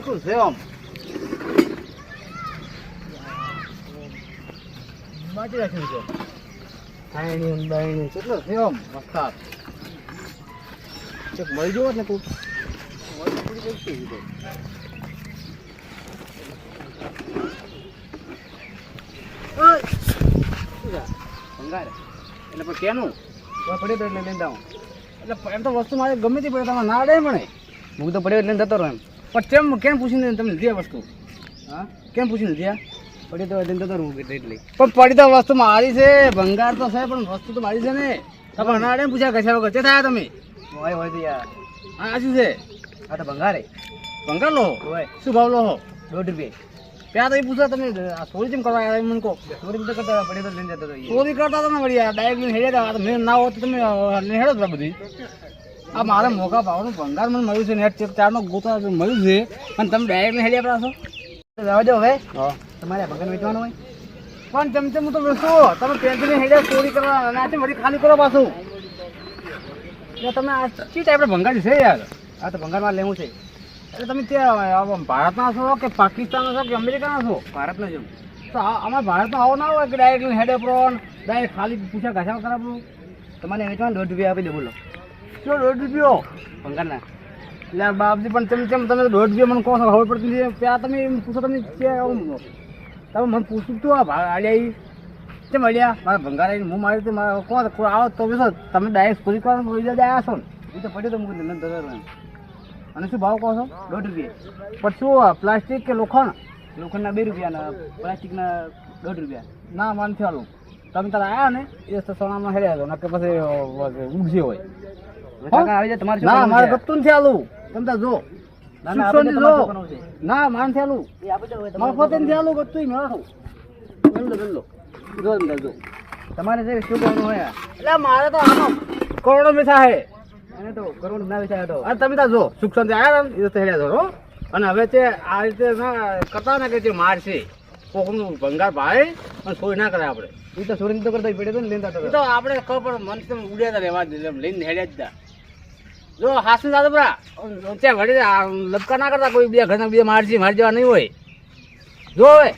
કેટલું છે આમ બાકી રાખ્યું છે ખાયણી બાયણી કેટલો છે આમ વસ્તાર ચેક મળી ગયો જ ને તું? ભંગાર એટલે પણ કેનું પડ્યો પડે તો એટલે લઈને જાઉં એટલે એમ તો વસ્તુ મારે ગમે તે પડે તમારે ના અડે મને હું તો પડ્યો એટલે જતો રહ્યો એમ પણ કેમ કેમ પૂછીને તમે લીધી આ વસ્તુ? હા? કેમ પૂછીને લીધી આ? પડી તો લઈને તો રહું એટલે એટલે પણ પડી તો વસ્તુ મારી છે ભંગાર તો છે પણ વસ્તુ તો મારી છે ને. તમે અનાડે પૂછ્યા કશા વગર તે થયા તમે? હોય હોય તો યાર. હા શું છે. આ તો ભંગારે ભંગાર લો? હોય. શું ભાવ લો દોઢ રૂપિયા. ત્યાં તો એ પૂછો તમે આ ચોરી કેમ કરવા આવ્યા મને કહો. ચોરી તો કરતા પડી તો લઈને જતો ચોરી કરતા તમે વળી ડાયરેક્ટ લઈને હેડ્યા મેં ના હોત તમે હેડો જ બધી. આ મારે મોગા ભાવનું ભંગાર મને મળ્યું છે નેટ ચેક ચારનો ગોતા મળ્યું છે. અને તમે ડાયરેક્ટ હેડ્યા પાછો તો જવા દો હવે. તમારે આ ભંગાર વેચવાનું હોય. પણ ચમચે હું તો વેચો તમે પેન્સિલ હેડ્યા ચોરી કરવા નાચે વળી ખાલી કરો પાછું. એટલે તમે આ ચી ટાઈપના ભંગાર છે યાર? આ તો ભંગારમાં લેવું છે. એટલે તમે ત્યાં ભારતના છો કે પાકિસ્તાનના છો કે અમેરિકાના છો? ભારતના છો તો અમારા ભારતમાં આવો ના હોય કે ડાયરેક્ટ હેડ એપ્રોન ડાયરેક્ટ ખાલી પૂછા ઘાસા કરાવું તમારે વેચવાનું દોઢ રૂપિયા આપી દે બોલો. શું દોઢ રૂપિયો? ભંગારના એટલે બાપજી પણ તમે કેમ તમે દોઢ રૂપિયા મને કહો છો ખબર પડતી નથી. ત્યાં તમે એમ પૂછો તમે તમે મને પૂછું તું આ ભાવ આડ્યા કેમ અડ્યા મારા ભંગાર આવીને હું મારી તો મારા કોણ કોઈ આવો તો બેસો તમે ડાયરેક્ટ પૂરી કરો આવ્યા છો ને. એ તો પડ્યો તો મૂકી કરો અને શું ભાવ કહો છો? દોઢ રૂપિયા. પણ શું પ્લાસ્ટિક કે લોખંડ લોખંડના બે રૂપિયાના પ્લાસ્ટિકના દોઢ રૂપિયા. ના માન ચાલુ તમે તારે આવ્યા ને એ તો સોનામાં હેર્યા હતો નકે પછી ઉગશે હોય. ના મારે ગપતું નથી આલું. તમે જો શિક્ષણ ના માન થયેલું મફત નથી આલું. ગપતું મેળવું મેળલો મેળલો જો તમે જો તમારે જે શું કરવાનું હોય એટલે મારે તો આનો કરોડો બેસા હે એને તો કરોડ ના વેચાય તો. અને તમે જો સુખ શાંતિ આવ્યા ને એ તો હેડ્યા છો અને હવે તે આ રીતે ના કરતા ના કે જે માર છે કોકનું ભંગાર ભાઈ અને સોય ના કરે આપણે. એ તો ચોરી તો કરતા પડે તો ને લેતા તો આપણે ખબર મન ઉડ્યા હતા રહેવા દે લઈને હેડ્યા જ હતા. જો હાસુ દાદા બરા ત્યાં વળી આ લપકા ના કરતા કોઈ બે ઘરના બે મારજી માર જવા નહીં હોય. જો હવે.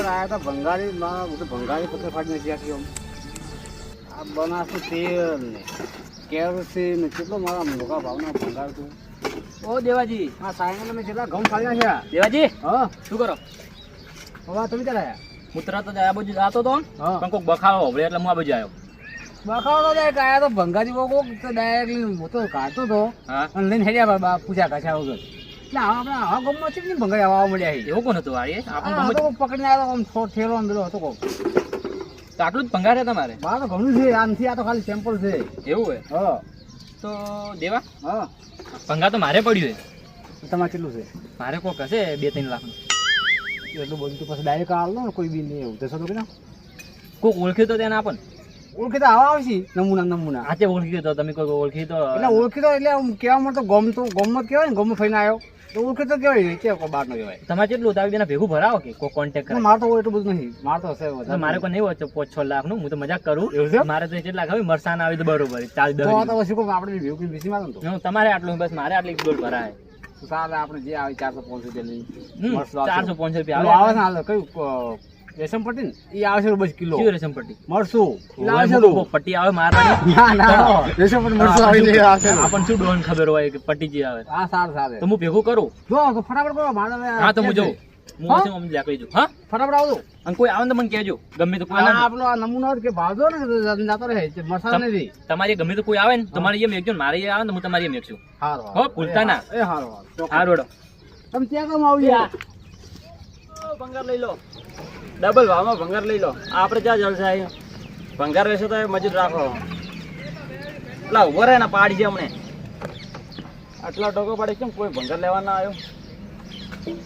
આયા હતા ભંગારી બધું ભંગારી પથ્થર ફાટી નાખી આખી આમ આ બનાસનું તેલ ને કેરોસીન ને કેટલો મારા મોટા ભાવના ભંગાર તું ઓ દેવાજી આ સાયણા મેં કેટલા ઘઉં ફાડી નાખ્યા દેવાજી હા શું કરો? હવે તમે ક્યારે આયા? હું તરત જ આ બાજુ જાતો તો હા. પણ કોઈક બખાડો હોભળે એટલે હું આ બાજુ આવ્યો બખાડો તો એક આયા તો બહુ કોક તો ડાયરેક્ટલી હું તો કાઢતો હતો હા. અને લઈને હેડ્યા પૂછ્યા કાછા વગર. એટલે આ આપણે આવા ગામમાં છે ને ભંગાઈ ભંગારી આવા મળ્યા છે? એવું કોણ હતું વાળી આ આપણને હતો ગમે કોક પકડીને આવ્યો આમ થોડો ઠેલો અંદર હતો કોક. તો આટલું જ ભંગાર છે તમારે? બા તો ઘણું છે આ નથી આ તો ખાલી સેમ્પલ છે. એવું હોય? હા. તો દેવા હા. ભંગાર તો મારે પડ્યું છે. તમારે કેટલું છે? મારે કોક હશે બે ત્રણ લાખનું. એટલું બધું તો પછી ડાયરેક્ટ આવ ને કોઈ બી નહીં એવું. થશે તો ના કોક ઓળખ્યું તો તેને આપણ. ઓળખી તો આવા આવશે નમૂના નમૂના. આજે ઓળખી તો તમે કોઈ ઓળખી તો એટલે ઓળખી તો એટલે કહેવા મળતો ગમ તો ગમમાં કહેવાય ને ગમમાં થઈને આવ્યો. તો ઓળખી તો કહેવાય કે કોઈ બહાર નો કહેવાય. તમારે કેટલું તાવી બેના ભેગું ભરાવો કે કોઈ કોન્ટેક્ટ કરે? મારે તો એટલું બધું નહીં. મારે તો હશે વધારે. મારે કોઈ નહીં હોય પાંચ છ લાખનું હું તો મજાક કરું? મારે તો કેટલા ખાવી મરસાન આવી તો બરોબર ચાલ દસ તો પછી આપણે ભેગું બીજી મારો તો તમારે આટલું બસ મારે આટલી ડોલ ભરાય. સારું આપણે જે આવે ચારસો પાંચસો રૂપિયા. ચારસો પાંચસો રૂપિયા આવે. આવે ને હાલ કયું રેશમ પટ્ટી ને? એ આવશે બસ કિલો. રેશમ પટ્ટી? આવે આવશે પટ્ટી આવે મારવાની ના રેશમ પટ્ટી આવશે શું ડોન ખબર? હોય કે પટ્ટી જે આવે? હા સારું સારું. તો હું ભેગું કરું? જો તો ફટાફટ કરો મારે હા તો હું જઉં? હું? હશે અમને લાકડી જઉં હા? ફટાફટ આવજો. અને કોઈ આવે તો મને કહેજો. ગમે તો કોઈ આ આવે ને. આપણો આ નમૂનો કે ભાવજો ને તો રહે છે મસાલા નથી. તમારી ગમે તો કોઈ આવે ને તમારે એમ એકજો મારે આવે ને હું તમારી એમ એકશું હારો હો, ભૂલતા ના. એ હારો હારો. હા તમે ત્યાં કેમ આવ્યા ભંગાર લઈ લો. ડબલ ભાવમાં ભંગાર લઈ લો. આપણે ક્યાં જલસા છે ભંગાર રહેશે તો મજૂર રાખો. એટલા ઊભો રહે ને પાડી છે હમણે. આટલા ટોકો પાડી કેમ કોઈ ભંગાર લેવા ના આવ્યો?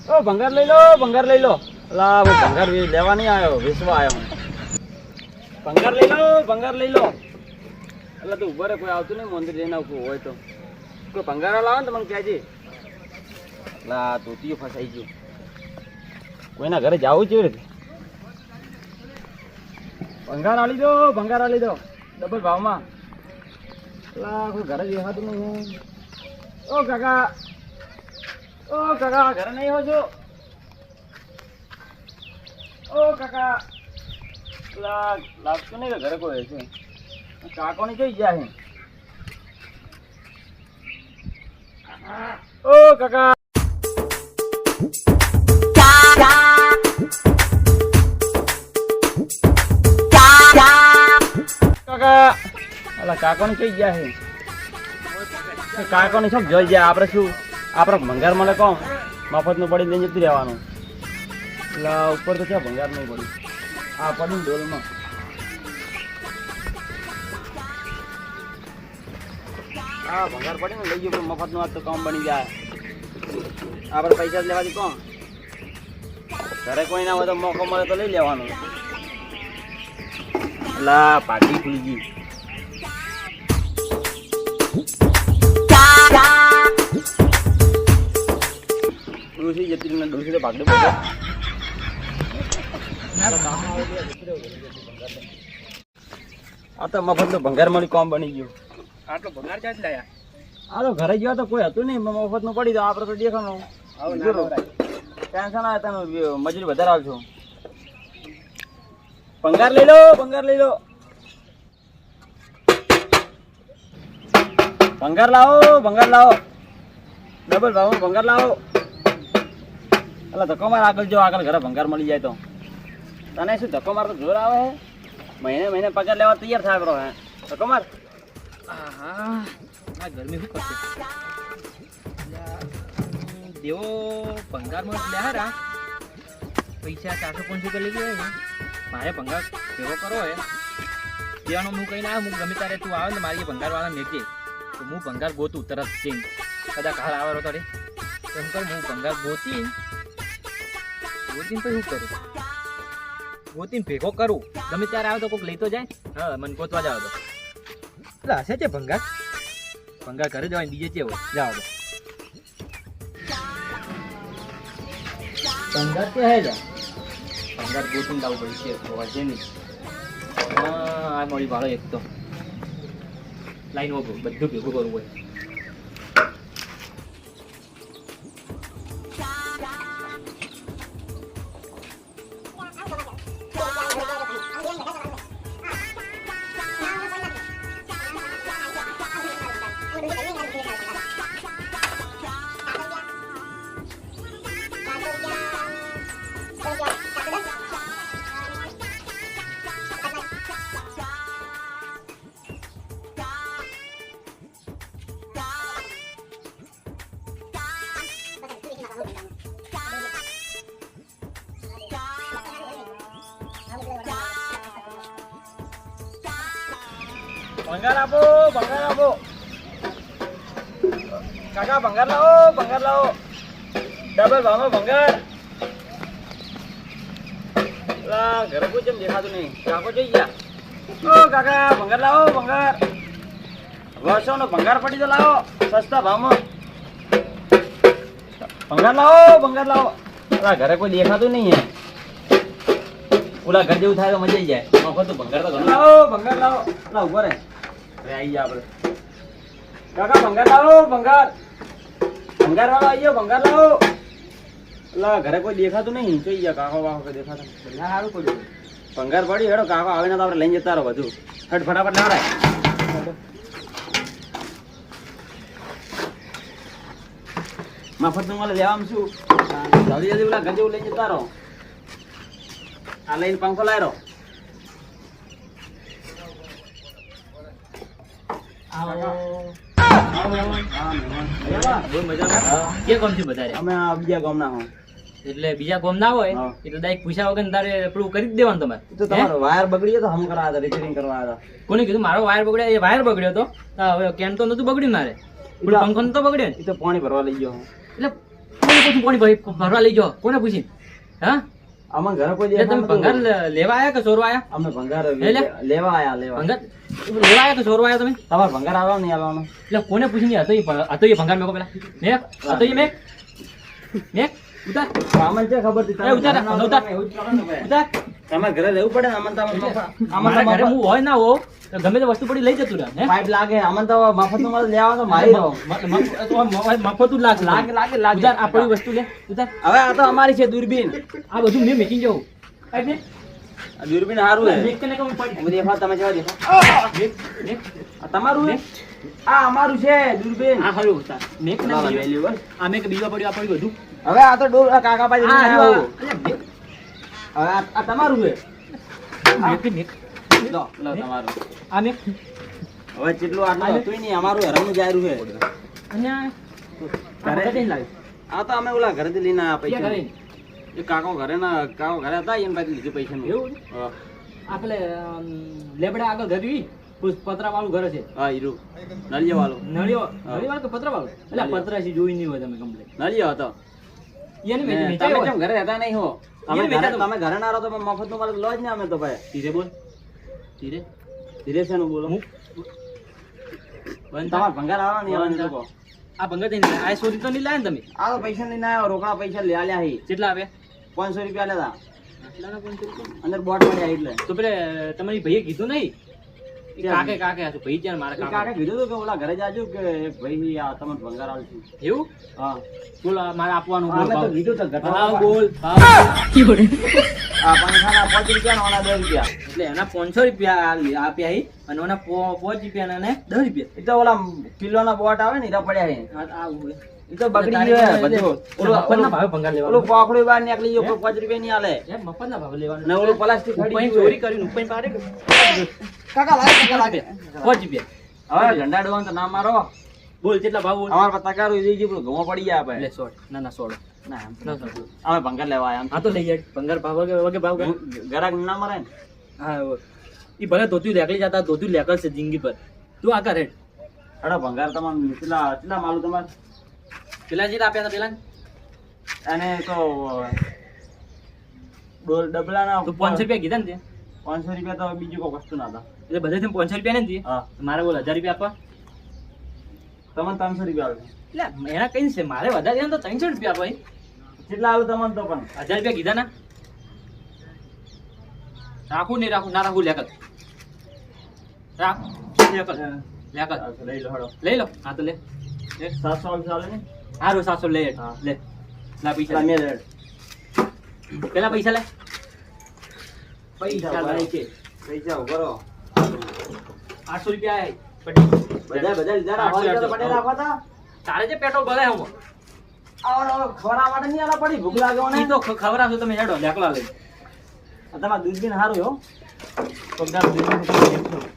ઓ, ભંગાર લઈ લો, ભંગાર લઈ લો. લા હું ભંગાર લેવા નહીં આવ્યો, વેચવા આવ્યો ભંગાર લઈ લો, ભંગાર લઈ લો. એટલે તું ઊભા રે કોઈ આવતું નહીં મંદિર જઈને આવતું હોય તો. કોઈ ભંગાર લાવે ને તો મને કહેજે. લા તોતીઓ ફસાઈ ગયું. કોઈના ઘરે જવું જોઈએ રીતે? ભંગાર આલી દો, ભંગાર આલી દો. ડબલ ભાવમાં. લા કોઈ ઘરે દેખાતું નહીં. ઓ, કાકા ઓ કાકા. ઘર નહીં હોજો. છો ઓ કાકા. લાગતું નહીં કે ઘરે કોઈ હશે? કાકોની કઈ ગયા છે ઓ કાકા. કાકા. અલા કાકોની કઈ ગયા છે કાકો ને શું જોઈ ગયા? આપણે શું? આપણે ભંગાર મને કહો મફતનું પડી લઈને જતું રહેવાનું. એટલે ઉપર તો ક્યાં ભંગાર નહીં પડ્યું આ પડ્યું ડોલમાં. હા ભંગાર પડી ને લઈ ગયો, પણ મફતનું આજ તો કામ બની જાય. આપણે પૈસા જ લેવાથી કોણ ઘરે કોઈ ના હોય તો મોકો મળે તો લઈ લેવાનું. લા પાટી ખુલી ગઈ. જતી રહી ને ડોસી તો ભાગડે આ તો મફત નો ભંગાર મળી કોમ બની ગયું. આટલો ભંગાર ચાર્જ લાયા? આ તો ઘરે ગયો તો કોઈ હતું નહીં મફતનું પડી તો આપડે તો નવરાય. ટેન્શન આવે તમે મજૂરી વધારે આવજો ભંગાર લઈ લો ભંગાર લઈ લો. ભંગાર લાવો ભંગાર લાવો. ડબલ ભાવ ભંગાર લાવો. એટલે ધક્કો માર આગળ જો, આગળ ઘરે ભંગાર મળી જાય તો. તને શું ધક્કો માર તો જોર આવે હે? મહિને મહિને પગાર લેવા તૈયાર થાય બરો હે. ધક્કો માર. આ ગરમી શું કરશે? દેવો ભંગારમાં લેહારા પૈસા ચારસો પાંચસો કરી લઈ ગયા મારે ભંગાર ભેગો કરવો હે? દેવાનો હું કહીને આવ્યો હું ગમે ત્યારે તું આવે ને મારી ભંગારવાળા મેળજે તો હું ભંગાર ગોતું તરત જઈને. કદાચ હાલ આવે તો રે. એમ કર હું ભંગાર ગોતી ગોતીને પછી શું કરું? ગોતીને ભેગો કરું? તમે ત્યારે આવો તો કોઈક લઈ તો જાય? હા, મને ગોતવા જાવ તો. એટલે હશે છે ભંગાર? ભંગાર ઘરે જવાય બીજે છે જાવ તો. ભંગાર કે હે જા ભંગાર ગોતું લાવવું પડશે, હોવા છે નહીં. આ મળી ભાડો એક તો. લાઈન ઓગો, બધું ભેગું કરવું હોય. ભંગાર લાવો ભંગાર લાવો. ડબલ ભાવનો ભંગાર. ઘરે કોઈ જેમ દેખાતું નહીં. કાકો જોઈ ગયા. ઓ કાકા ભંગાર લાવો ભંગાર. વર્ષો નો ભંગાર પડી તો લાવો સસ્તા ભાવમાં. ભંગાર લાવો ભંગાર લાવો. અલા ઘરે કોઈ દેખાતું નહીં ઓલા ઘર જેવું થાય તો મજા આવી જાય. તો ભંગાર તો ઘણું. લાવો ભંગાર લાવો. અલા ઊભો રે આવી આઈ આપણે. કાકા ભંગાર લાવો ભંગાર. ભંગાર વાળો આવ્યો ભંગાર લાવો. એટલે ઘરે કોઈ દેખાતું નહીં. જોઈ ગયા કાકો વાકો કોઈ દેખાતા ના સારું પડ્યું. ભંગાર પડી હેડો કાકો આવે ને તો આપણે લઈને જતા રહો બધું. હટ ફટાફટ લેવડાય મફતનું મળે લેવા છું. જલ્દી જલ્દી પેલા ગંજે લઈને જતા રહો. આ લઈને પંખો લાવ્યો મજામાં કે કોણ બધા અમે બીજા ગામના હો. એટલે બીજા ગોમ ના હોય એટલે ડાયરેક્ટ પૂછ્યા વગર તારે પ્રૂવ કરી જ દેવાનું તમારે. તો તમારો વાયર બગડી ગયો તો હમ કરા હતા રિપેરિંગ કરવા હતા કોને કીધું? મારો વાયર બગડ્યો એ વાયર બગડ્યો તો. હવે કેન તો નતું બગડ્યું મારે. પેલું પંખો તો બગડ્યો એ તો પાણી ભરવા લઈ ગયો. એટલે કોને પૂછ્યું પાણી ભરવા લઈ ગયો. કોને પૂછી હા? આમાં ઘરે કોઈ તમે ભંગાર લેવા આયા કે ચોરવા આયા? અમને ભંગાર લેવા આયા લેવા. ભંગાર? લેવા આયા કે ચોરવા આયા તમે? તમારે ભંગાર આવવાનો નહીં આવવાનો? એટલે કોને પૂછીને હતો એ હતો એ ભંગાર મેકો પેલા મેક હતો એ મેક મેક ઉતાર આમાં છે ખબર હતી એ ઉતાર, ઉતાર. તમે એવું જ કરો ને ભાઈ. ઉતાર તમારે ઘરે રહેવું પડે ને આમાં તો આમાં મફત- આમાં તો મારા ઘરે હું હોય ના તો ગમે તે વસ્તુ પડી લઈ જતું રહે હે? પાઇપ લાગે આમાં તો લેવા તો મારી રહો. મફતું લાગે લાગે, લાગે, લાગે. ઉતાર આ પડી વસ્તુ લે ઉતાર હવે આ તો અમારી છે દૂરબીન આ બધું મેં મેકિંગ જવું કાંઈ ને? દૂરબીન સારું હે કહું પડી. હું તમે જેવા. તમારું હે આ અમારું છે દૂરબીન આ હારું ઉતાર. મેક ને. આ મેક બીજું પડ્યું આ પડ્યું બધું હવે આ તો ડોલ આ કાકા પાસે આ. આ- હવે આ આ તમારું છે? મેક મેક લો લો તમારું. આ મેક હવે જેટલું આટલું હતું નહીં અમારું હરમનું જાયરું છે. આ આ ઘરે? આ તો અમે ઓલા ઘરેથી લઈને આયા ક્યાં પૈસા. એ કાકો ઘરે ના કાકો ઘરે હતા એને પાસે લીધું પૈસા એવું આપણે આ લેબડા આગળ ઘર પતરા વાળું ઘર છે હા હીરું. નળિયા વાળું નળિયો હા. વાળું કે પતરાવાળું? એટલે પતરા જોઈ નહીં હોય તમે કમ્પ્લેટ. નળિયા હતો. તમે કેમ ઘરે રહેતા નહીં હો? તમે ઘરે વેચાતો. તમે ઘરે ના રહો તો મફતનું માલ લો જ ને અમે તો ભાઈ. ધીરે બોલ. ધીરે. ધીરે છે બોલો. હું? બંધ થા. તમારે ભંગાર આવવા નહીં આવવાનું લોકો? આ ભંગર થઈને આ સોરી તો નહીં લાયા તમે? આ તો પૈસા લઈને આવ્યો રોકડા પૈસા લે આલ્યા હી. કેટલા આવે પાંચસો રૂપિયા પાંચસો રૂપિયા? અંદર બોટ પડ્યા એટલે. તો પેલે તમારી ભાઈએ કીધું નહીં? કાકે કાકે હતું ભાઈ ત્યાં મારા કાકે. કાકે કીધું હતું કે ઓલા ઘરે જાજો કે ભાઈ આ તમને ભંગાર આવશે એવું? હા. બોલો મારે આપવાનું બોલ તો કીધું તો ઘટાડો ભાવ ભાવ. બોલ ભાવ. આ પંખાના પાંચ રૂપિયા ઓના દસ રૂપિયા. એટલે એના પાંચસો રૂપિયા આપ્યા હી અને ઓના પો- પાંચ રૂપિયા ને દસ રૂપિયા. એ તો ઓલા કિલોના બોટ આવે ને એ તો પડ્યા આ-. એ તો બગડી ગયો બધું. ઓલો ઓલું મફતના ભાવે ભંગાર લેવાનો. ઓલો પાકડું બહાર નીકળી ગયો પાંચ રૂપિયા ની આલે. એમ મફતના ભાવે લેવાનો. ને ઓલો પ્લાસ્ટિક ઉપાઈ ચોરી કરીને ઉપાઈ પાડે કાકા લાગે કાકા લાગે પાંચ રૂપિયા. હવે તો ના મારો. બોલ કેટલા ભાવ અમાર પર તકારું જઈ ગયું ઘઉં પડી ગયા લે આપણે સોળ. ના ના સોળ. ના એમ ના સોળ. અમે ભંગાર લેવા આયા હા તો લઈ જાય ભંગાર ભાવ વગે વગે ભાવ ગરાક ના મરે ને? હા એ ભલે ધોતું લેકલી જતા ધોતું લેકલ છે જિંદગી પર તું આ કરે અરે ભંગાર તમારે કેટલા કેટલા માલું તમારે? પેલા જે આપ્યા હતા પેલા અને તો ડોલ ડબલાના તો પાંચસો રૂપિયા કીધા ને તે? પાંચસો રૂપિયા તો બીજું કોઈ વસ્તુ ના હતા. એટલે બધે પાંચસો રૂપિયા ને તે? હા. મારે બોલ હજાર રૂપિયા આપવા? તમને ત્રણસો રૂપિયા આવે એટલે એના કઈ છે? મારે વધારે છે તો ત્રણસો રૂપિયા આપવા કેટલા આવે તમને તો પણ. હજાર રૂપિયા કીધા ના? રાખું નહીં રાખું? ના રાખું લેકલ રાખ. લેકલ લેકલ લઈ લો લઈ લો. હા તો લે. સાતસો ચાલે ને? હારું સાતસો લે. લે. લા પૈસા પેલા લે. પૈસા લે. પૈસા પૈસા ઊભા પૈસા ઊભા રહો. આઠસો રૂપિયા આય. બધા બધા લીધા પડે તા. તારે જે પેટ્રોલ ભલે હું આવો ને માટે નહીં આલા પડી. ભૂખ લાગે નહીં તો ખ- ખબર આવશે તમે હેડો લેકલા લઈ તમારા દૂધ બી સારું હો. પગદાર દૂધ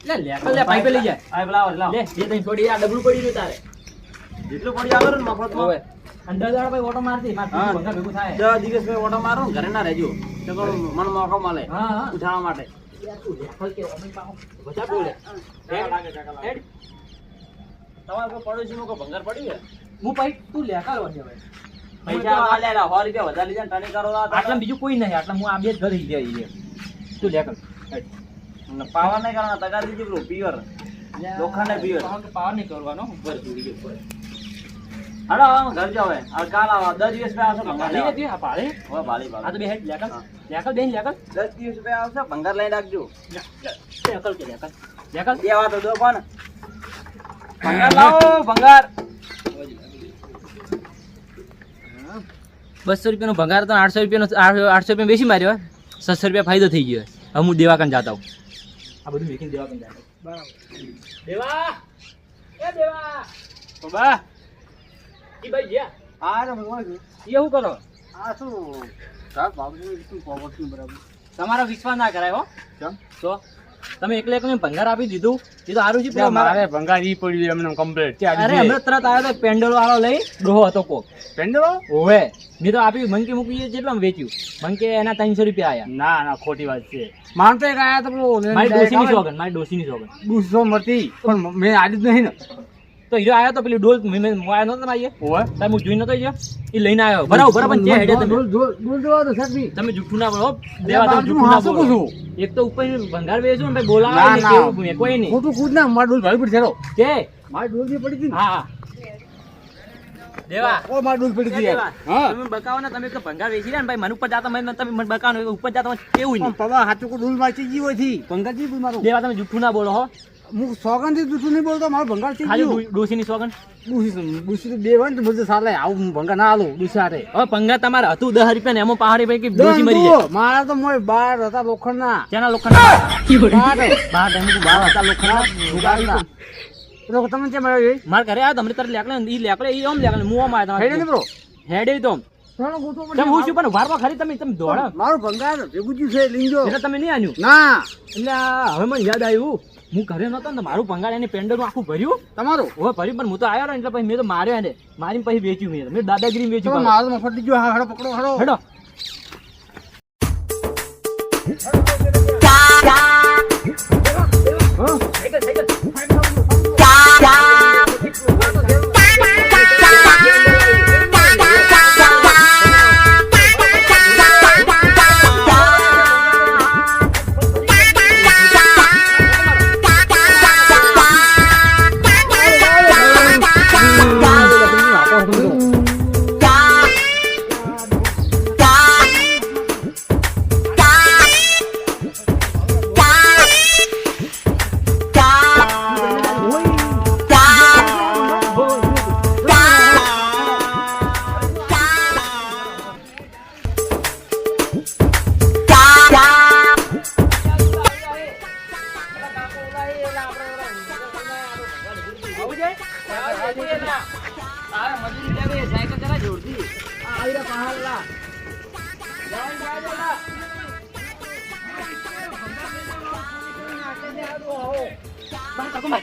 લે લેકલ લે પાઇપે લઈ જાય આ લાવો લાવો લે જે તઈ થોડી આ ડબલું પડી રહ્યું તારે. જેટલું પડી આવે ને મફતમાં. અને દસ દાડા ભાઈ ઓટો મારતી માર ભંગા ભેગું થાય. દસ દિવસ ભાઈ ઓટો મારો ઘરે ના રહેજો. તો મને મોકો મળે ઉઠાવવા માટે. યાર તું લેકલ કે ઓમે પાહો બધા બોલે હેડ. તમારે કોઈ નું કોઈ ભંગાર પડ્યું છે? હું ભાઈ તું લેકલ વળે ભાઈ પૈસા ના લે સો રૂપિયા વધારે લીધા તને કરો આટલા બીજું કોઈ નહીં આટલા હું આ બે જ ઘરે ઈ તું લેકલ હેડ. પાવા નહીં કરવાના તગાર દીધી પેલું પિયર. લોખંડને પિયર. પાવર નહીં કરવાનો. ઉપર જોડી ગયો ઉપર. હાલો ઘર જાવ હવે આ કાલ આવો દસ દિવસ પે આવશે ભંગાર. નથી આ પાડે હવે ભાલી આ તો બે હેડ લેકલ. લેકલ બેન લેકલ. દસ દિવસ પે આવશે ભંગાર લઈ રાખજો. લેકલ કે લેકલ? લેકલ? બે વાત દો પણ. ભંગાર લાવો ભંગાર. બસો રૂપિયાનો ભંગાર તો આઠસો રૂપિયાનો આઠસો રૂપિયા બેસી માર્યો સત્તર રૂપિયા ફાયદો થઈ ગયો હવે હું? દેવા કાન જાતા હું આ બધું મેકિંગ દેવાકાન બરાબર. દેવા! એ દેવા! બાબા ઈ ભાઈ જ્યા આ તો ભગવાન છે. કરો. આ શું? સાહેબ બાબુ શું પોપટનું બરાબર? તમારો વિશ્વાસ ના કરાય હો. કેમ? તો તમે એકલે એકલે ભંગાર આપી દીધું એ તો સારું છે મારે ભંગાર ઈ પડ્યું એમને કમ્પ્લીટ અરે હમણાં તરત આવ્યો તો પેન્ડલ વાળો લઈ ડોહો હતો કોક. પેન્ડલો ઓવે મેં તો આપી મંકી મૂકી જેટલા વેચ્યું. મંકે એના ત્રણસો રૂપિયા આયા. ના ના ખોટી વાત છે. માનતો એક આયા તો મારી ડોસીની. સોગન મારી ડોસીની સોગન દૂધસો મળતી પણ મેં જ નહીં ને. તો હીરો આવ્યો તો પેલી ડોલ મેં મેં આવ્યો નતો મારીએ ઓવે સાહેબ હું જોઈ નતો ગયો. એ લઈને આવ્યો બરાબર બરાબર જે હેડે તમે? ડોલ- જોવા તો સાહેબ તમે જુઠ્ઠું ના બોલો. દેવા બાજુ જુઠ્ઠું ના બોલો. એક તો ઉપર ભંગાર વેચું ને બોલાવે ને કેવું કોઈ નહીં. ખોટું ખુદ ના માર ડોલ ભાઈ પડી છેરો કે? માર ડોલ બી પડી હતી હા દેવા. ઓ માર ડૂલ પડી એ. હા. તમે બકાવો ને તમે તો ભંગાર વેચી રહ્યા ને ભાઈ મને ઉપર જાતા મને તમે મને બકાવો ઉપર જાતા કેવું નહીં. પવા હાચું કો ડૂલ માચી ગઈ હોયથી. ભંગાર જી મારું? દેવા તમે જૂઠું ના બોલો હો. હું સોગન દુસુ નહીં બોલતો મારો ભંગાર ચી ખાલી ગયું. ડો- ડોશીની સોગન ડૂસી ડૂસી તો બે હોય ને તો બધું સાલે. આવું હું ભંગાર ના આલું ડૂસી હારે. હવે પંગા તમારે હતું દસ રૂપિયા ને એમાં પહાડી ભાઈ કે મરી જાય. મારા તો મોય બાર હતા લોખંડ ના ત્યાંના લોખંડ બાર બાર બાર હતા લોખંડ તો તમે કેમ આવ્યો એ ઘરે આવ્યો તમને તારે લેકડે ઈ લેકડે ઈ ઓમ લેકડે મું ઓમ આવ્યો હેડે ને બ્રો. હેડે તો તમે હું છું પણ વારવા ખરી તમે તમે દોડા. મારું ભંગાર ભેગું છે લીંજો. એટલે તમે નહીં આન્યું? ના. એટલે હવે મને યાદ આવ્યું. હું ઘરે નતો ને મારું ભંગાર એની પેન્ડર આખું ભર્યું. તમારું? હવે ભર્યું પણ હું તો આવ્યો એટલે પછી મેં તો માર્યો એને. મારી પછી વેચ્યું મેં મેં દાદાગીરી વેચ્યું મારું મફત દીધું હા હડો પકડો હડો હેડો.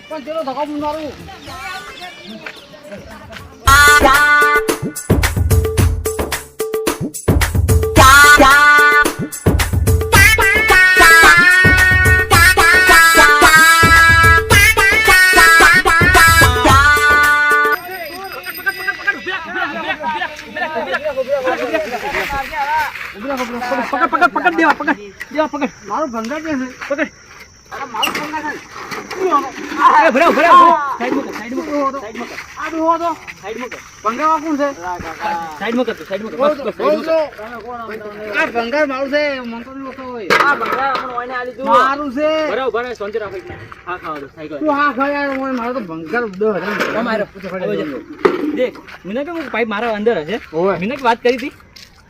પણ ચલો ધક્કો મારું દસ હજાર અમારો હવે જજો. દેખ મને કે હું પાઇપ મારા અંદર હશે. મને વાત કરી હતી.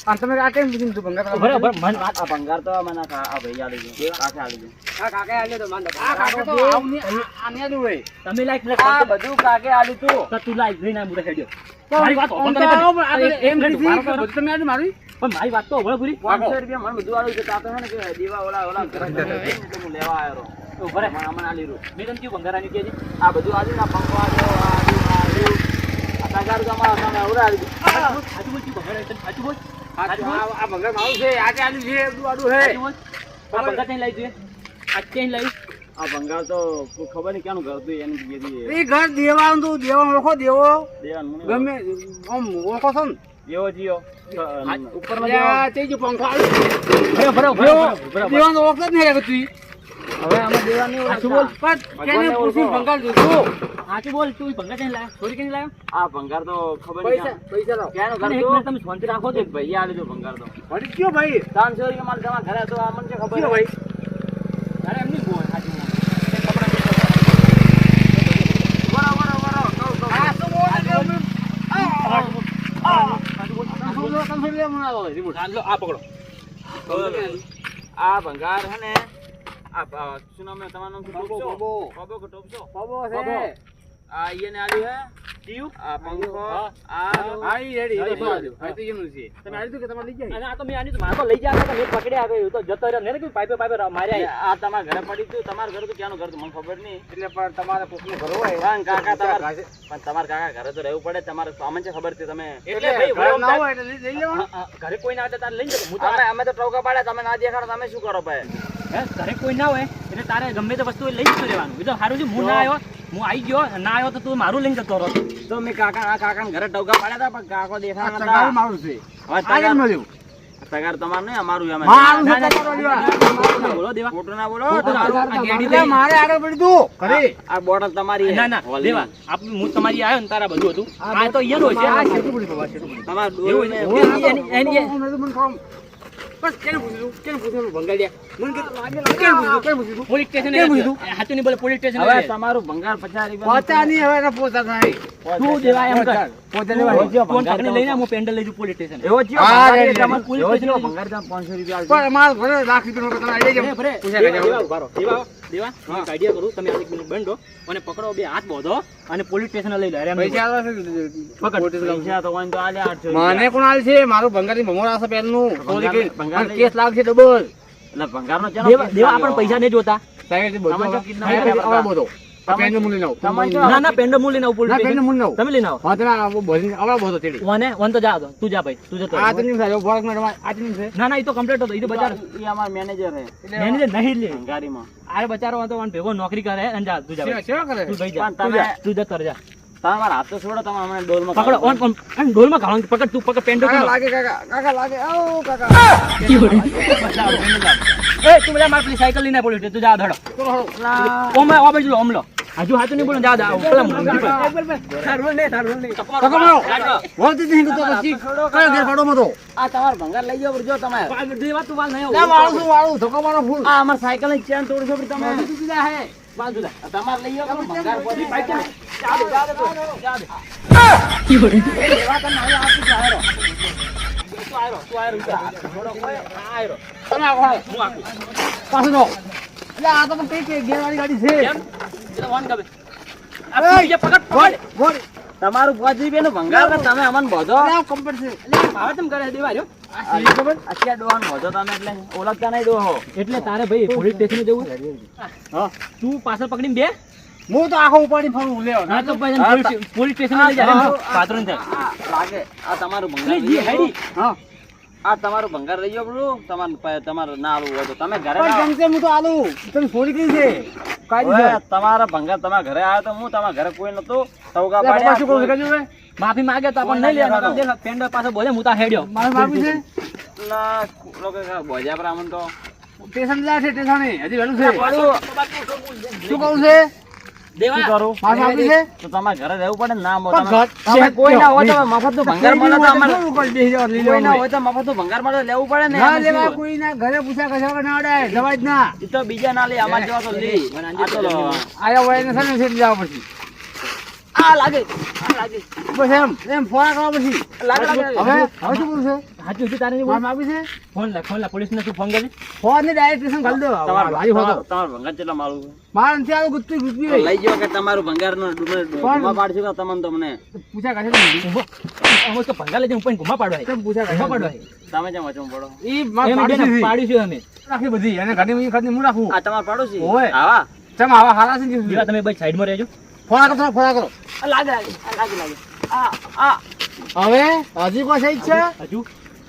આ તમે આ કેમ પૂછ્યું તું ભંગાર બરાબર મન વાત આ ભંગાર તો મને કા- આ ભાઈ આલી ગયો કાકે આલી ગયો આ કાકે આલી તો માન આ કાકે તો આવું આને આ ને હોય. તમે લાઈક મને આ બધું કાકે આલી તું. તો તું લાઈક લઈને ના મુદ્દા હેડ્યો મારી વાત આવો, પણ આ એમ કીધી કે તમે આજે મારી? પણ મારી વાત તો હોભળ પૂરી. પાંચસો રૂપિયા મને બધું આલ્યું છે કાકે ને કે દીવા ઓલા ઓલા ઘરે ઘરે જઈને હું લેવા આવ્યો તો ભરે મને મને આલી રૂ મેં તને કયું ભંગારાની કે છે. આ બધું આજે ના પંખો આલ્યો આ આ. આ કાકા તો અમારા સામે અવરા આલી ગયું. સાચું બોલ કયું ભંગારા સાચું બોલ. આ ભંગાર મારું છે આજે આલ્યું છે. આડું આ ભંગાર ત્યાં લાવી જોઈએ. આજે ત્યાં આ ભંગાર તો ખબર નહીં ક્યાંનું ઘર હતું એનું એ ઘર દેવાનું તું દેવા ઓળખો દેવો. ગમે આમ ઓળખો છો ને? જેવો જીઓ. ઉપર તે જો પંખો ભરાવ દેવાનો જ નહીં તું હવે આમાં દેવાની સાચું બોલ. પણ કેને પૂછી ભંગાર દીધું સાચું બોલ તું ભંગાર ત્યાં લાવ્યો ચોરી કેને લાવ્યો આ ભંગાર તો ખબર નહીં પૈસા પૈસા લાવ. કેનો ઘર તો? તમે શાંતિ રાખો તો. ભાઈ આ આલી દીધું ભંગાર તો. વળી કયો ભાઈ ત્રણસો રૂપિયા મારે તમારા ઘરે તો આ મને ખબર ભાઈ? અરે એમ નહીં બોલ સાચું કે પકડો. આ ભંગાર હે ને આ શું નામ? તમારું નામ? બાબો? બાબો. બાબો કે ટોપસો? બાબો છે. આ યે ને આલી હે જીવ આ પંખો. આ હા, ઈ રેડી, ઈ તો એમનું છે. તમે આલ્યું તું કે તમારે લઈ જાય? અને આ તો મેં આની તો મારે તો લઈ જાય તો મેં પકડ્યા આવ્યો તો જતો રહ્યો. ને કે પાઇપે પાઇપે માર્યા આ તમારા ઘરે પડી ગયું. તમારું ઘર તો ક્યાંનું ઘર તો મને ખબર નહીં. એટલે પણ તમારે કોકનું ઘર હોય. પણ કાકા તમારા પણ તમારા કાકા ઘરે તો રહેવું પડે. તમારે સામાન છે ખબર છે તમે એટલે ભાઈ ઘરે ના હોય એટલે લઈ- લેવાનું. ઘરે કોઈ ના આવે તો તારે લઈ જતો હું તો અમે અમે તો ટોકા પાડ્યા તમે ના દેખાડો તમે શું કરો ભાઈ? હે ઘરે કોઈ ના હોય એટલે તારે ગમે તે વસ્તુ લઈ જ રહેવાનું. બીજું સારું છે હું ના આવ્યો. હું આવી ગયો ના આવ્યો તો તું મારું લઈને જતો રહો તો મેં કાકા આ કાકા ઘરે ટોકા પાડ્યા હતા પણ કાકો દેખા ચગાવે મારું છે. હવે તગાર- મળ્યું? તગાર તમારું નહીં અમારું. બોલો દેવા. ખોટું ના બોલો. મારે આગળ પડી તું ખરી? આ બોટલ તમારી ના ના દેવા આપ હું તમારી આવ્યો ને તારા બધું હતું. આ તો અહીંયા છે. આ શેઠું પડી બાબા, શેઠું પડ્યું. તમારે એવું એની- એની- બસ કેને પૂછ્યું કેને પૂછ્યું તું? ભંગારિયા. મને કેને પૂછ્યું કેને પૂછ્યું પોલીસ સ્ટેશન કેમ કીધું? હાચું નહીં બોલે પોલીસ સ્ટેશન હવે તમારું ભંગાર પચાસ રૂપિયા પહોંચ્યા નહીં, હવે પોતા થાય. તું દેવા એમ કર પોતે તું જો ભંગાર પકડી લઈને હું પેન્ડલ લઈ જઉં પોલીસ સ્ટેશન એવો ચિયો હા, ભંગાર રેડી, છે, તમારે રેડી. પોલીસ એવો ભંગાર તમે 500 રૂપિયા પણ મારો ઘરે લાખ રૂપિયાનો તમે આઈ જાય. ભરે. પૂછ્યા દેવા, કરજો. દેવા, ઊભા રહો. દેવા, એક આઈડિયા કરું. તમે આ એક મિનિટ બંધો અને પકડો બે હાથ બોધો અને પોલીસ સ્ટેશન લઈ લો. પૈસા. પૈસા તો આલે 800 મને કોણ આલ છે? મારું ભંગારી ભમોર આવશે પહેલનું. ભંગાર કેસ લાગશે ડબલ એટલે ભંગારનો દેવા લાગ્યો? પૈસા નહીં જોતા. સાહેબ બધું બધો ના ના પેન્ડલ હું લઈને આવું ના સ્ટેશન મૂલી લાવો. તમે લઈને આવો હા આ ભરીને આવડા બધો તેડી. ઓને ઓન તો જા દો તું જા ભાઈ તું જતો. આ તો નહીં થાય, ભોળક મેડમ, આ તો નહીં થાય. ના ના એ તો કમ્પ્લીટ હતો એ તો બચાર. ઈ અમાર મેનેજર હે. મેનેજર નહીં લે. બચારો ભેગો નોકરી કરે અને જા તું જા કરે? તું ભાઈ જા તું તમે- જા તું જતો જા તમારા હાથ છોડો તમે હમણાં ડોલમાં પકડો ઓન ઓન ડોલમાં ઘાલો પકડ તું પકડ પેન્ડલ કાકા લાગે કાકા કાકા લાગે. આવો કાકા. એ તું બધા મારી પેલી સાયકલ લઈને પોલીસ તું જા ધડો ચલો હળો. ઓમ ઓ બાજુ લો, ઓમ લો. હજુ હાચું નહીં બોલો જા જા પેલા મૂંગી પર. કાકા મારો વળતી જ નહીં તો પછી કયો ઘેર પાડો મતો આ તમાર ભંગાર લઈ જાવ જો તમે વાળ દેવા તું વાળ નહીં લે વાળું છું વાળું ધક્કો મારો ફૂલ. આ અમાર સાયકલની ચેન તોડશો પણ તમે. તું જુદા હે. તમારે લઈ તમે ભંગાર પછી જા દે, જા દે, જા દે. એવા તો હવે આપી જાઓ, હેરો. તું આયરો, તું આયરો, તું આયરો. થોડો કોઈ, આ આયરો. તમે આવો હાલો. હું આપું. પાછું આ તો પણ કઈ કઈ ગેરવાળી ગાડી છે. તમારું પાંચ રૂપિયા ભંગાર તમે અમને બધો. કમ્પ્લીટ છે. ભાવે તેમ કરે છે, અત્યારે ડોહાનું બધો તમે એટલે? ઓળખતા નહીં ડોહો. એટલે તારે ભાઈ પોલીસ સ્ટેશને જવું હા. તું પાછળ પકડીને બે. હું તો આખો ઉપાડી ફરું લેવો. ના તો પોલીસ- સ્ટેશને લાગે. આ તમારું ભંગાર. હા. આ તમારું ભંગાર લઈ ગયો પેલું? તમારે તમારે ના આલવું હોય તો તમે ઘરે કેમ હું તો આલું. તમે છોડી કરી છે. તમારા ભંગાર તમારા ઘરે આવ્યો તો હું તમારા ઘરે કોઈ નતો સૌગા પાડ્યા. શું કહું છું? માફી માંગે તો પણ નહીં લેવાનો. દેખ, પેન્ડલ પાસે બોલે હું તા હેડ્યો. મારે માફી છે? ના લોકો કે બોજા બ્રાહ્મણ તો. સ્ટેશન જાય છે સ્ટેશને. હજી વેલું છે. શું કહું છે? દેવા. કરું? મારે માફી છે તો તમારે ઘરે રહેવું પડે ના મો તમે કોઈ ના હોય તો મફત ભંગાર મળે તો અમારે શું ઉપર બેસી જવાનું, લઈ કોઈ ના હોય? તો મફતનું ભંગાર મળે લેવું પડે ને ના લેવા હોય? કોઈના ઘરે પૂછ્યા કશા ના અડાય જવાય જ ના. ઈ તો બીજા ના લે અમાર જેવા તો લે. આ તો આયા હોય ને જવા પછી આ લાગે આ લાગે. બસ એમ એમ ફોન કરવા પછી. લાગે લાગે હવે હવે શું બોલું છે? હાચું તારે નહીં મારે છે? ફોન લા ફોન લા પોલીસને તું ફોન કરી? ફોનની ડાયરેક્ટ સ્ટેશન ખાલી દો. તમારું હોતો ભંગાર કેટલા મારું છે? નથી આવું ગુત્તી ગુત્તી લઈ જાઓ કે તમારું ભંગાર નો ડુમા પાડશું કે તમને નહીં ઊભો. આમ તો ભંગાર લઈ જઈને ઉપર ઘુમા પાડવા કેમ પૂછ્યા ઘુમા પાડવા તમે જેમ વચમાં પડો ઈ મારે એમ છે. અમે? રાખી બધી. અને ઘરની હું ખર્ચની હું રાખું. આ તમારા પાડોશી? ઓય. હા ચમ આવા હારા છે તમે સાઈડમાં રહેજો. ફોન કરો ફોન કરો. લાગે લાગે લાગે લાગે. આ આ. હવે હજી કોઈ સહી છે? હજુ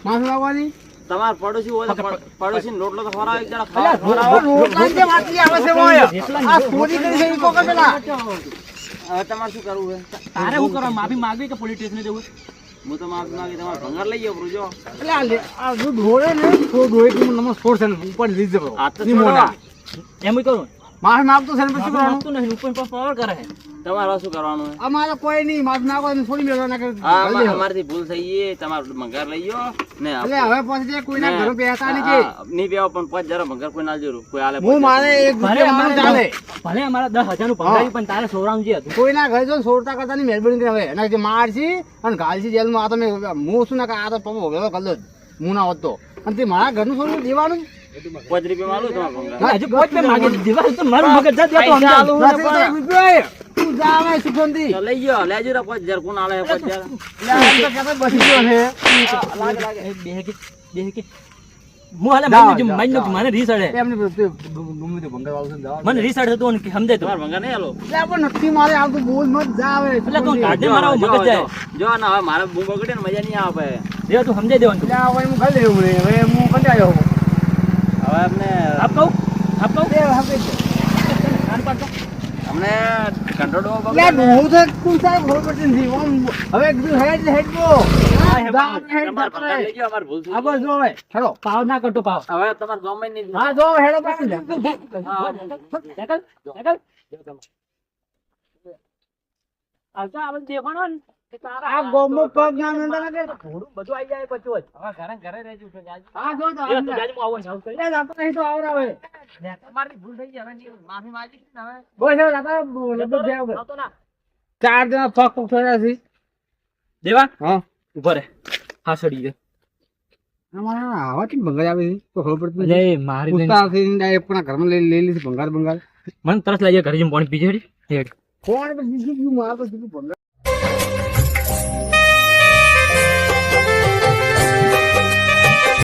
માફી માંગવાની તમાર પડોશી હોય પડોશી રોટલો તો ખવડાવો એક જણા અલા, ખવડાવો. જે વાટલી આવે છે મોય. આ ચોરી કરી છે ઈ કોક પેલા. હવે તમારે શું કરવું છે? તારે શું કરવા માફી માંગવી કે પોલીસ સ્ટેશને જવું હું તો માફી માંગી તમારે ભંગાર લઈ જાવ જો. એટલે આ જો ઢોળે ને, તો મને ને, ઉપર લીધ જબરો. હાથ તો ની. એમ કરું. માફી માંગતો છે ને પછી? માંગતું નહીં ઉપર પર પાવર કરે. તમારે શું કરવાનું છે? અમારે કોઈ નહીં માફી માંગો એને છોડી મેળવા ના કે હા. અમારથી ભૂલ થઈ ગઈ તમારું ભંગાર લઈ ગયો. ને એટલે હવે પછી જે કોઈના ઘર ઘરે બેસતા નહીં કે. નહીં બેહો પણ પાંચ જરા ભંગાર કોઈ ના જરૂર. કોઈ આલે હું મારે એક ભલે રૂપિયા ચાલે. ભલે અમારા દસ હજારનું ભંગારી પણ તારે સોરામ જે હતું? કોઈના ઘરે જો સોરતા કરતા ની મહેરબાની કરી હવે. એના જે માર છે અને ગાલ છે જેલમાં આ તમે હું શું ના આ તો પપ્પો હવે કલ્લો જ. હું ના હોત તો. અને તે મારા ઘરનું છોડવું દેવાનું પાંચ રૂપિયા માલું તમારું હજુ પોચ પે માગે દીવા તો મારું મગજ જા દેતો તો રૂપિયો જા હવે સુખનથી. લઈ જાઓ લેજો રે પાંચ હજાર કોણ આલે પાંચ હજાર? એટલે આમ તો ક્યાંથી બચી ગયો છે. એ બે કે બે કે હું હાલે જાઓ, મારી જાઓ, મને રીસડે. એમને ગમે તે ને જવા. મને રીસડે તો અને સમજે તો. તમારે નહીં આલો? એટલે પણ નથી મારે બોલ મત જાવે એટલે તું સુખનથી. જો, મારા મગજ જાય. જો, જો હવે મારે બૂમ બગડે ને મજા નહીં આવે. તું સમજાઈ દેવાનું. એટલે હવે હું ખાઈ લેવું હવે હું કંટાળ્યો. હવે અમને આપ કહું. આપ કહું. એ હવે કાન પાડતો. અમને કંટ્રોલ એટલે આ ડોહો તો કોણ સાહેબ ખબર પડતી નથી. આમ હવે કીધું હેડ હેડ બો. જો હવે. હેડો. પાવ ના કરતો પાવ. હવે તમારે ગમે નહીં. હા જો હેડો પાછી. લે. નીકળ, નીકળ. આવતા આ બધું દેખાણો ને. આ ગોમો પગ ના નંદા કે. ઘોડું બધું આવી જાય પછી હવે ઘરે ઘરે રહેજો તો જાજો. હા જો તો તું જાજુ, આવું. એ જાતો નહીં તો આવરાવે. તમારી ભૂલ થઈ ગઈ. હવે માફી માંગી હવે. બસ હવે જાતા લગભગ ગયા વગર. ના. ચાર જણા પગ થયા છે. દેવા? હા. ઊભો રે. હા સડી ગયો. તો મને તરસ લાગે ઘરે પાણી પીજે. કોણ બીજું બીજું મારે તો ભંગાર